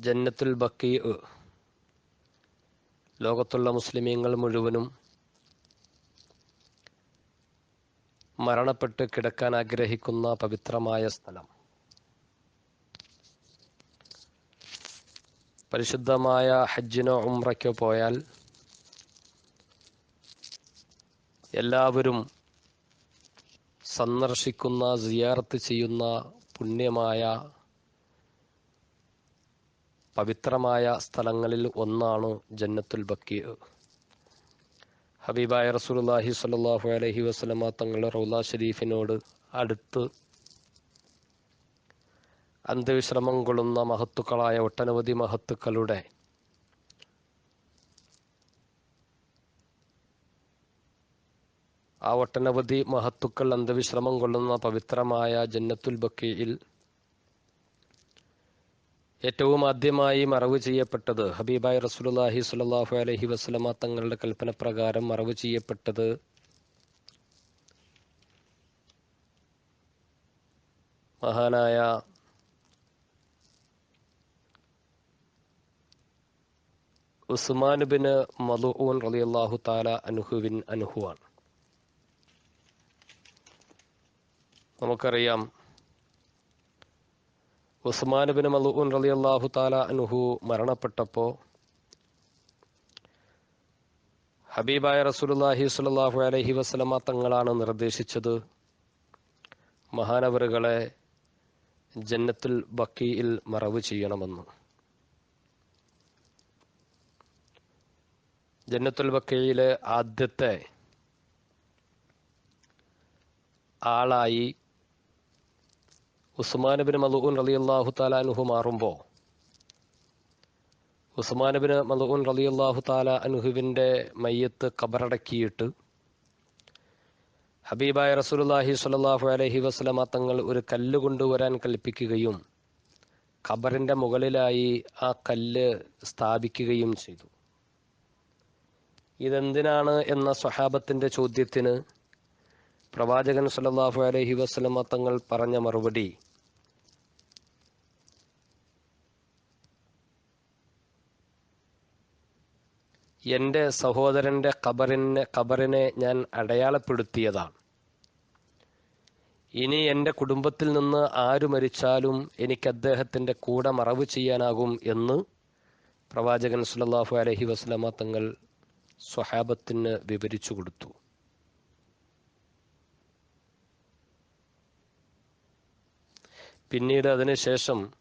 ജന്നത്തുൽ ബക്കി ലോകത്തുള്ള മുസ്ലിമീങ്ങൾ മുഴുവനും മരണപ്പെട്ട് കിടക്കാൻ ആഗ്രഹിക്കുന്ന പവിത്രമായ സ്ഥലം. പരിശുദ്ധമായ ഹജ്ജിനോ ഉംറയ്ക്കോ പോയാൽ എല്ലാവരും സന്ദർശിക്കുന്ന സിയാറത്ത് ചെയ്യുന്ന പുണ്യമായ പവിത്രമായ സ്ഥലങ്ങളിൽ ഒന്നാണ് ജന്നത്തുൽ ബക്കി. ഹബീബായ റസൂലുള്ളാഹി സ്വല്ലല്ലാഹു അലൈഹി വസല്ലമ തങ്ങളുടെ റൗല ഷരീഫിനോട് അടുത്ത് അന്ത്യവിശ്രമം കൊള്ളുന്ന മഹത്തുക്കളായ ഒട്ടനവധി മഹത്തുക്കളുടെ ആ ഒട്ടനവധി മഹത്തുക്കൾ അന്ത്യവിശ്രമം കൊള്ളുന്ന പവിത്രമായ ജന്നത്തുൽ ബക്കിയിൽ ഏറ്റവും ആദ്യമായി മറവ് ചെയ്യപ്പെട്ടത് ഹബീബായ് റസൂലുള്ളാഹി സ്വല്ലല്ലാഹു അലൈഹി വസല്ലമ തങ്ങളുടെ കൽപ്പന പ്രകാരം മറവ് ചെയ്യപ്പെട്ടത്. മഹാനായ ഉസ്മാൻ ബിൻ റലി റളിയല്ലാഹു താല അനുഹുവിൻ അനുഹുവാണ് നമുക്കറിയാം ഉസ്മാൻ ബിൻ മലൂൻ അള്ളാഹു താല അനുഹു മരണപ്പെട്ടപ്പോൾ ഹബീബായ റസൂലുള്ളാഹി സ്വല്ലല്ലാഹു അലഹി വസ്ലമ തങ്ങളാണ് നിർദ്ദേശിച്ചത് മഹാനവറുകളെ ജന്നത്തുൽ ബക്കിയിൽ മറവ് ചെയ്യണമെന്ന്. ജന്നത്തുൽ ബക്കയിലെ ആദ്യത്തെ ആളായി ഉസ്മാൻ ബിൻ മലൂൻ റളിയല്ലാഹു അള്ളാഹു താലാനുഹു മാറുമ്പോൾ ഉസ്മാൻ ബിൻ മലൂൻ റളിയല്ലാഹു താല അനുഹുവിന്റെ മയ്യത്ത് കബറടക്കിയിട്ട് ഹബീബായ റസൂലുള്ളാഹി സ്വല്ലല്ലാഹു അലൈഹി വസ്ലമ തങ്ങൾ ഒരു കല്ല് കൊണ്ടുവരാൻ കൽപ്പിക്കുകയും ഖബറിന്റെ മുകളിലായി ആ കല്ല് സ്ഥാപിക്കുകയും ചെയ്തു. ഇതെന്തിനാണ് എന്ന സ്വഹാബത്തിന്റെ ചോദ്യത്തിന് പ്രവാചകൻ സല്ലല്ലാഹു അലൈഹി വസ്ലമ തങ്ങൾ പറഞ്ഞ മറുപടി എന്റെ സഹോദരന്റെ ഖബറിനെ ഖബറിനെ ഞാൻ അടയാളപ്പെടുത്തിയതാണ്. ഇനി എന്റെ കുടുംബത്തിൽ നിന്ന് ആര് മരിച്ചാലും എനിക്ക് അദ്ദേഹത്തിന്റെ കൂടെ മറവ് ചെയ്യാനാകും എന്ന് പ്രവാചകൻ സുല്ലാഹു അലഹി വസ്ലമ തങ്ങൾ സ്വഹാബത്തിന് വിവരിച്ചു കൊടുത്തു. പിന്നീട് അതിനുശേഷം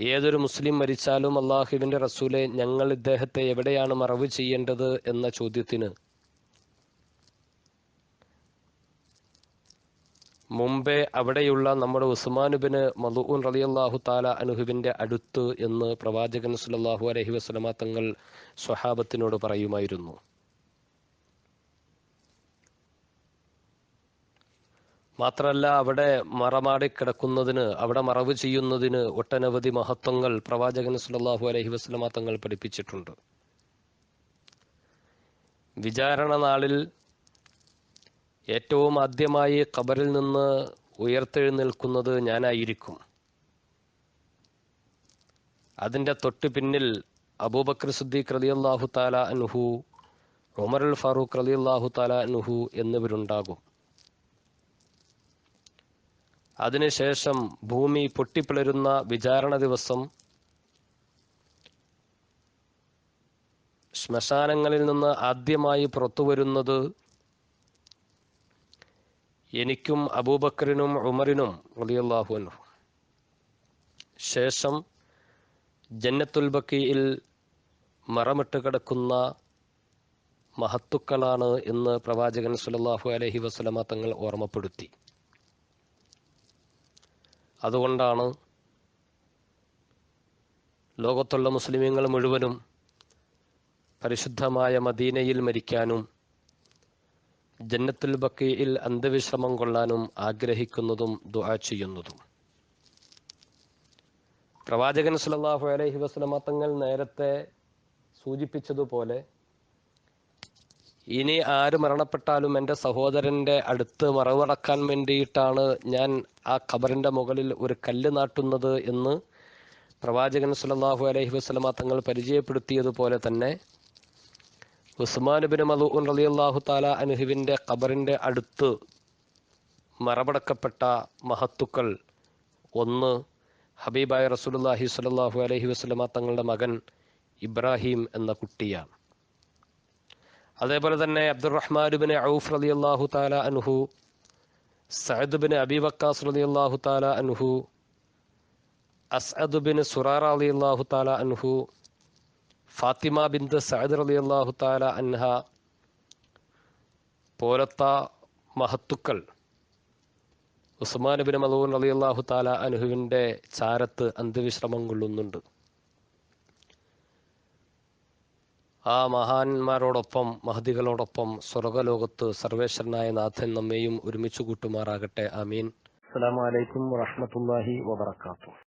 ഏതൊരു മുസ്ലിം മരിച്ചാലും അള്ളാഹുവിന്റെ റസൂലെ ഞങ്ങൾ ഇദ്ദേഹത്തെ എവിടെയാണ് മറവ് ചെയ്യേണ്ടത് എന്ന ചോദ്യത്തിന്. മുമ്പേ അവിടെയുള്ള നമ്മുടെ ഉസ്മാനുബിന് മലൂൻ റളിയല്ലാഹു താല അനുഹുവിന്റെ അടുത്ത് എന്ന് പ്രവാചകൻ സുലല്ലാഹു അലഹി വസ്ലമാ തങ്ങൾ സ്വഹാബത്തിനോട് പറയുമായിരുന്നു. മാത്രമല്ല അവിടെ മറമാടി കിടക്കുന്നതിന് അവിടെ മറവ് ചെയ്യുന്നതിന് ഒട്ടനവധി മഹത്വങ്ങൾ പ്രവാചകൻ സുല്ലാഹു അലഹി വസ്ലമ തങ്ങൾ പഠിപ്പിച്ചിട്ടുണ്ട്. വിചാരണ നാളിൽ ഏറ്റവും ആദ്യമായി ഖബറിൽ നിന്ന് ഉയർത്തെഴുന്നേൽക്കുന്നത് ഞാനായിരിക്കും. അതിന്റെ തൊട്ട് പിന്നിൽ അബൂബക്കർ സിദ്ദീഖ് റളിയല്ലാഹു താല അൻഹു അൽ ഫാറൂഖ് റളിയല്ലാഹു താല അൻഹു എന്നിവരുണ്ടാകും. അതിനുശേഷം ഭൂമി പൊട്ടിപ്പിളരുന്ന വിചാരണ ദിവസം ശ്മശാനങ്ങളിൽ നിന്ന് ആദ്യമായി പുറത്തു വരുന്നത് എനിക്കും അബൂബക്കറിനും ഉമറിനും റളിയല്ലാഹു അൻഹു. ശേഷം ജന്നത്തുൽ ബക്കിയിൽ മറമിട്ട് കിടക്കുന്ന മഹത്തുക്കളാണ് എന്ന് പ്രവാചകൻ സുലല്ലാഹു അലഹി വസല്ലമ തങ്ങൾ ഓർമ്മപ്പെടുത്തി. അതുകൊണ്ടാണ് ലോകത്തുള്ള മുസ്ലിമീങ്ങൾ മുഴുവനും പരിശുദ്ധമായ മദീനയിൽ മരിക്കാനും ജന്നത്തുൽ ബക്കിയിൽ അന്ധവിശ്രമം കൊള്ളാനും ആഗ്രഹിക്കുന്നതും ദുആ ചെയ്യുന്നതും. പ്രവാചകൻ സല്ലല്ലാഹു അലൈഹി വസല്ലമ തങ്ങൾ നേരത്തെ സൂചിപ്പിച്ചതുപോലെ ഇനി ആര് മരണപ്പെട്ടാലും എന്റെ സഹോദരന്റെ അടുത്ത് മറവടക്കാൻ വേണ്ടിയിട്ടാണ് ഞാൻ ആ ഖബറിന്റെ മുകളിൽ ഒരു കല്ല് നാട്ടുന്നത് എന്ന് പ്രവാചകൻ സുലല്ലാഹു അലഹി വസ്ലമ തങ്ങൾ പരിചയപ്പെടുത്തിയതുപോലെ തന്നെ ഉസ്മാൻ ബിൻ അലി അള്ളാഹു താല അനുഹുവിന്റെ ഖബറിന്റെ അടുത്ത് മറപടക്കപ്പെട്ട മഹത്തുക്കൾ ഒന്ന് ഹബീബായ റസൂലുള്ളാഹി സ്വല്ലല്ലാഹു അലഹി വസ്ലമ തങ്ങളുടെ മകൻ ഇബ്രാഹിം എന്ന കുട്ടിയാണ്. അതേപോലെ തന്നെ അബ്ദുറഹ്മാൻ ബിൻ ഔഫ് അള്ളാഹു താല അനുഹു സഅദ് ബിൻ അബി വക്കാസ് റളിയല്ലാഹു താല അനുഹു അസ്അദ് ബിൻ സുറാറ അള്ളാഹു താല അൻഹു ഫാത്തിമ ബിന്ത് സഅദ് അള്ളാഹു താല അൻഹ പോലത്ത മഹത്തുക്കൾ ഉസ്മാൻ ബിൻ മലൂൻ അള്ളാഹു താല അനുഹുവിന്റെ ചാരത്ത് അന്ത്യവിശ്രമം കൊള്ളുന്നുണ്ട്. ആ മഹാന്മാരോടൊപ്പം മഹദികളോടൊപ്പം സ്വർഗലോകത്ത് സർവേശ്വരനായ നാഥൻ നമ്മെയും ഒരുമിച്ച് കൂട്ടുമാറാകട്ടെ. അമീൻ അസ്സലാമു അലൈക്കും വറഹ്മത്തുള്ളാഹി വബറകാതുഹു.